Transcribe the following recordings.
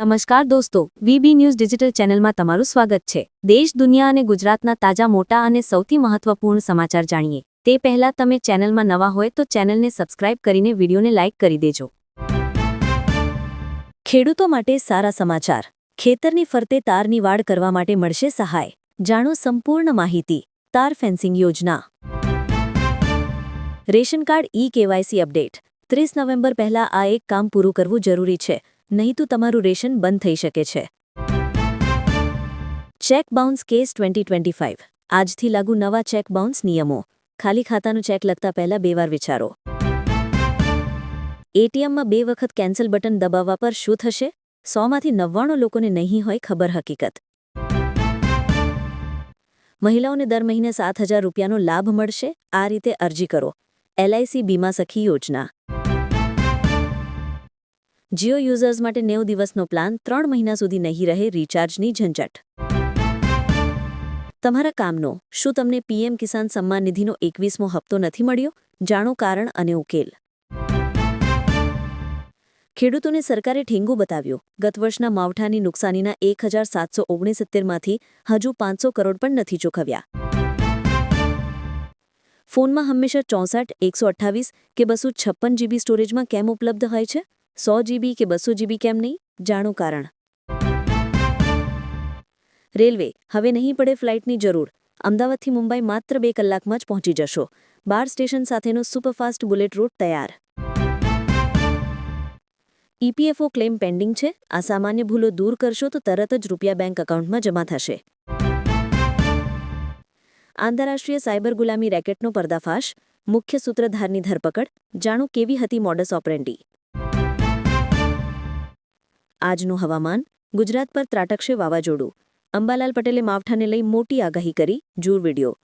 નમસ્કાર દોસ્તો, VB news digital ચેનલમાં તમારું સ્વાગત છે. દેશ, દુનિયા અને ગુજરાતના તાજા, મોટા અને સૌથી મહત્વપૂર્ણ સમાચાર જાણીએ. તે પહેલા તમે ચેનલમાં નવા હોય તો ચેનલને સબસ્ક્રાઇબ કરીને વિડીયોને લાઇક કરી દેજો. ખેડૂતો માટે સારા સમાચાર. ખેતરની ફરતે તારની વાડ કરવા માટે મળશે સહાય. જાણો સંપૂર્ણ માહિતી. તાર ફેન્સિંગ યોજના. Ration card E KYC update. ત્રીસ નવેમ્બર પહેલા આ એક કામ પૂરું કરવું જરૂરી છે. નહીં તો તમારું રેશન બંધ થઈ શકે છે. Cheque bounce case twenty twenty five આજથી લાગુ નવા ચેક બાઉન્સ નિયમો. ખાલી ખાતાનું ચેક લખતા પહેલા બે વાર વિચારો. એટીએમમાં બે વખત કેન્સલ બટન દબાવવા પર શું થશે? સોમાંથી નવ્વાણું લોકોને નહીં હોય ખબર હકીકત. મહિલાઓને દર મહિને સાત હજાર રૂપિયાનો લાભ મળશે. આ રીતે અરજી કરો. એલઆઈસી બીમા સખી યોજના. જીઓ યુઝર્સ માટે નેવ દિવસનો પ્લાન ત્રણ મહિના સુધી નહીં રહે રિચાર્જની ઝંઝટ. તમારા કામનો, શું તમને પીએમ કિસાન સન્માન નિધિનો એકવીસમો હપ્તો નથી મળ્યો? જાણો કારણ અને ઉકેલ. ખેડૂતોને સરકારે ઠેંગુ બતાવ્યો. ગત વર્ષના માવઠાની નુકસાનીના એક હજાર સાતસો ઓગણીસિત્તેરમાંથી હજુ પાંચસો કરોડ પણ નથી ચૂકવ્યા ફોનમાં હંમેશા ચોસઠ, એકસો અઠ્ઠાવીસ કે બસો છપ્પન જીબી સ્ટોરેજમાં કેમ ઉપલબ્ધ હોય છે? સો જીબી કે બસો જીબી કેમ નહીં? જાણો કારણ. રેલવે, હવે નહીં પડે ફ્લાઇટની જરૂર. અમદાવાદથી મુંબઈ માત્ર બે કલાકમાં જ પહોંચી જશો. બાર સ્ટેશન સાથેનો સુપરફાસ્ટ બુલેટ રૂટ તૈયાર. ઈપીએફઓ ક્લેમ પેન્ડિંગ છે. આ સામાન્ય ભૂલો દૂર કરશો તો તરત જ રૂપિયા બેંક એકાઉન્ટમાં જમા થશે. આંતરરાષ્ટ્રીય સાયબર ગુલામી રેકેટનો પર્દાફાશ. મુખ્ય સૂત્રધારની ધરપકડ. જાણો કેવી હતી મોડસ ઓપરેન્ડી? આજનું હવામાન? ગુજરાત પર ત્રાટકશે વાવાઝોડું. અંબાલાલ પટેલે માવઠાને લઈ મોટી આગાહી કરી. જૂર video.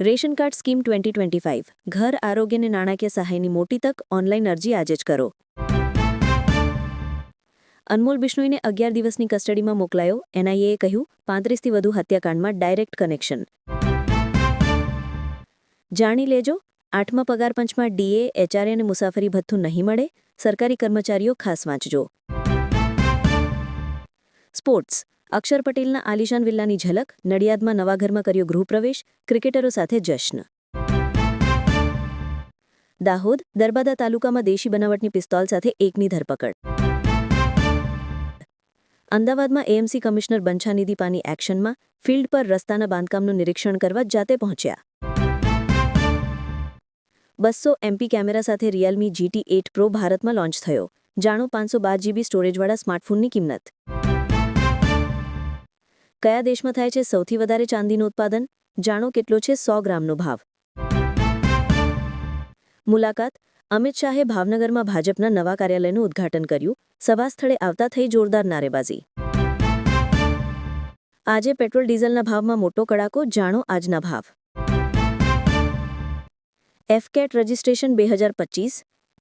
Ration card scheme twenty twenty five ઘર આરોગ્ય અને નાણાકીય સહાયની મોટી તક ઓનલાઈન અરજી આજે જ કરો. અનમોલ બિશ્નોઈને અગિયાર દિવસની કસ્ટડીમાં મોકલાયો. એનઆઈએએ કહ્યું, પાંત્રીસથી વધુ હત્યાકાંડમાં ડાયરેક્ટ કનેક્શન. જાણી લેજો, આઠમા પગાર પંચમાં ડીએ, એચઆરએ અને મુસાફરી ભથ્થું નહીં મળે. સરકારી કર્મચારીઓ ખાસ વાંચજો. સ્પોર્ટ્સ. અક્ષર પટેલના આલિશાન વિલ્લાની ઝલક, નડિયાદમાં નવા ઘરમાં કર્યો ગૃહપ્રવેશ, ક્રિકેટરો સાથે જશ્ન. દાહોદ, દરબાદા તાલુકામાં દેશી બનાવટની પિસ્તોલ સાથે એકની ધરપકડ. અમદાવાદમાં એએમસી કમિશનર બંછાનિધિ પાની એક્શનમાં ફિલ્ડ પર રસ્તાના બાંધકામનું નિરીક્ષણ કરવા જાતે પહોંચ્યા. બસો એમપી કેમેરા સાથે રિયલમી જીટી એટ પ્રો ભારતમાં લોન્ચ થયો. જાણો પાંચસો બાર જીબી સ્ટોરેજવાળા સ્માર્ટફોનની કિંમત. કયા દેશમાં થાય છે સૌથી વધારે ચાંદીનું ઉત્પાદન? જાણો કેટલો છે સો ગ્રામનો ભાવ. મુલાકાત. અમિત શાહે ભાવનગરમાં ભાજપના નવા કાર્યાલયનું ઉદ્ઘાટન કર્યું. સભા સ્થળે આવતા થઈ જોરદાર નારેબાજી. આજે પેટ્રોલ ડીઝલના ભાવમાં મોટો કડાકો, જાણો આજના ભાવ. એફકેટ રજિસ્ટ્રેશન બે હજાર પચીસ,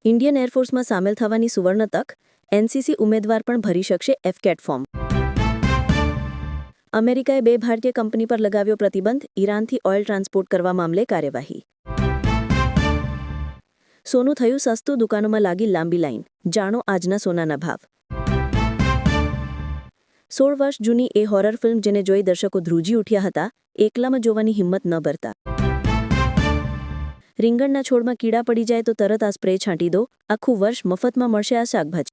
ઇન્ડિયન એરફોર્સમાં સામેલ થવાની સુવર્ણ તક, એનસીસી ઉમેદવાર પણ ભરી શકશે એફકેટ ફોર્મ. અમેરિકાએ બે ભારતીય કંપની પર લગાવ્યો પ્રતિબંધ, ઈરાનથી ઓઇલ ટ્રાન્સપોર્ટ કરવા મામલે કાર્યવાહી. સોનું થયું સસ્તું દુકાનોમાં લાગી લાંબી લાઇન જાણો આજના સોનાના ભાવ. સોળ વર્ષ જૂની એ હોરર ફિલ્મ જેને જોઈ દર્શકો ધ્રુજી ઉઠ્યા હતા, એકલામાં જોવાની હિંમત ન ભરતા. રીંગણના છોડમાં કીડા પડી જાય તો તરત આ સ્પ્રે છાંટી દો. આખું વર્ષ મફતમાં મળશે આ શાકભાજી.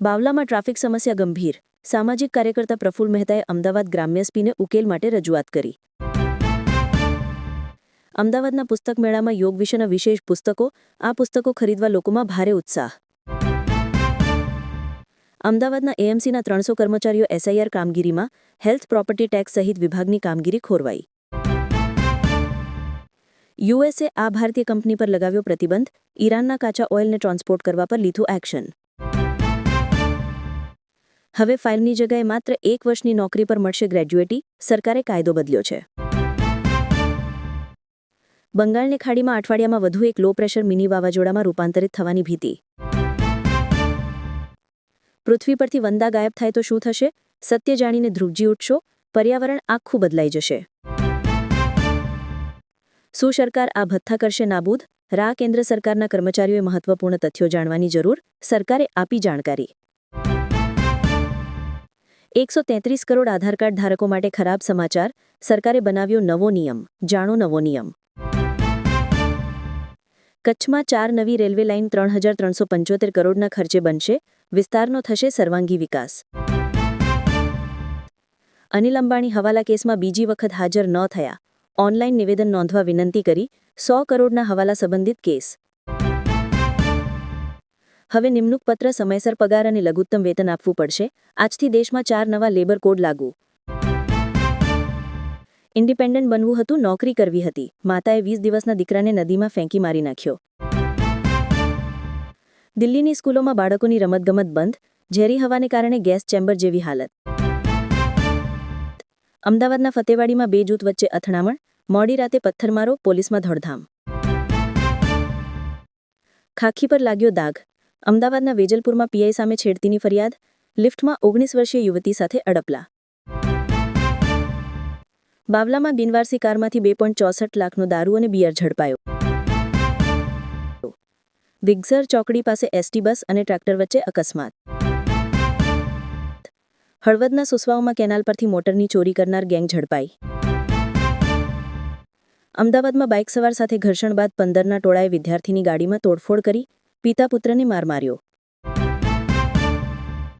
બાવલામાં ટ્રાફિક સમસ્યા ગંભીર. સામાજિક કાર્યકર્તા પ્રફુલ મહેતાએ અમદાવાદ ગ્રામ્યસ્પીને ઉકેલ માટે રજૂઆત કરી. અમદાવાદના પુસ્તક મેળામાં યોગ વિશેના વિશેષ પુસ્તકો. આ પુસ્તકો ખરીદવા લોકોમાં ભારે ઉત્સાહ. અમદાવાદના એએમસીના ત્રણસો કર્મચારીઓ એસઆઈઆર કામગીરીમાં હેલ્થ પ્રોપર્ટી ટેક્સ સહિત વિભાગની કામગીરી ખોરવાઈ. યુએસએ આ ભારતીય કંપની પર લગાવ્યો પ્રતિબંધ. ઈરાનના કાચા ઓઇલને ટ્રાન્સપોર્ટ કરવા પર લીધું એક્શન. હવે ફાઇલની જગ્યાએ માત્ર એક વર્ષની નોકરી પર મળશે ગ્રેજ્યુએટી. સરકારે કાયદો બદલ્યો છે. બંગાળની ખાડીમાં અઠવાડિયામાં વધુ એક લો પ્રેશર મિની વાવાઝોડામાં રૂપાંતરિત થવાની ભીતિ. પૃથ્વી પરથી વંદા ગાયબ થાય તો શું થશે? સત્ય જાણીને ધ્રુવજી ઉઠશો. પર્યાવરણ આખું બદલાઈ જશે. શું સરકાર આ ભથ્થા કરશે નાબૂદ? રા કેન્દ્ર સરકારના કર્મચારીઓએ મહત્વપૂર્ણ તથ્યો જાણવાની જરૂર, સરકારે આપી જાણકારી. એકસો તેત્રીસ કરોડ આધાર કાર્ડ ધારકો માટે ખરાબ સમાચાર, સરકારે બનાવ્યો નવો નિયમ, જાણો નવો નિયમ. કચ્છમાં ચાર નવી રેલવે લાઇન ત્રણ હજાર ત્રણસો પંચોતેર કરોડના ખર્ચે બનશે, વિસ્તારનો થશે સર્વાંગી વિકાસ. અનિલ અંબાણી હવાલા કેસમાં બીજી વખત હાજર ન થયા. ઓનલાઈન નિવેદન નોંધવા વિનંતી કરી, સો કરોડના હવાલા સંબંધિત કેસ. હવે નિમણૂક પત્ર સમયસર પગાર અને લઘુત્તમ વેતન આપવું પડશે. આજથી દેશમાં ચાર નવા લેબર કોડ લાગુ. ઇન્ડિપેન્ડન્ટ બનવું હતું, નોકરી કરવી હતી. માતાએ વીસ દિવસના દીકરાને નદીમાં ફેંકી મારી નાખ્યો. દિલ્હીની સ્કૂલોમાં બાળકોની રમતગમત બંધ. ઝેરી હવાને કારણે ગેસ ચેમ્બર જેવી હાલત. અમદાવાદના ફતેવાડીમાં બે જૂથ વચ્ચે અથડામણ, મોડી રાતે પથ્થરમારો, પોલીસમાં ધડધામ. ખાખી પર લાગ્યો દાગ. અમદાવાદના વેજલપુરમાં પીઆઈ સામે છેડતીની ફરિયાદ, લિફ્ટમાં ઓગણીસ વર્ષીય યુવતી સાથે અડપલા. બાવલામાં બિનવારસી કારમાંથી બે પોઈન્ટ ચોસઠ લાખનો દારૂ અને બિયર ઝડપાયો. દિગ્ઝર ચોકડી પાસે એસટી બસ અને ટ્રેક્ટર વચ્ચે અકસ્માત. હળવદના સુસવાઓમાં કેનાલ પરથી મોટરની ચોરી કરનાર ગેંગ ઝડપાઈ. અમદાવાદમાં બાઇક સવાર સાથે ઘર્ષણ બાદ પંદરના ટોળાએ વિદ્યાર્થીની ગાડીમાં તોડફોડ કરી, પિતા પુત્રને માર માર્યો.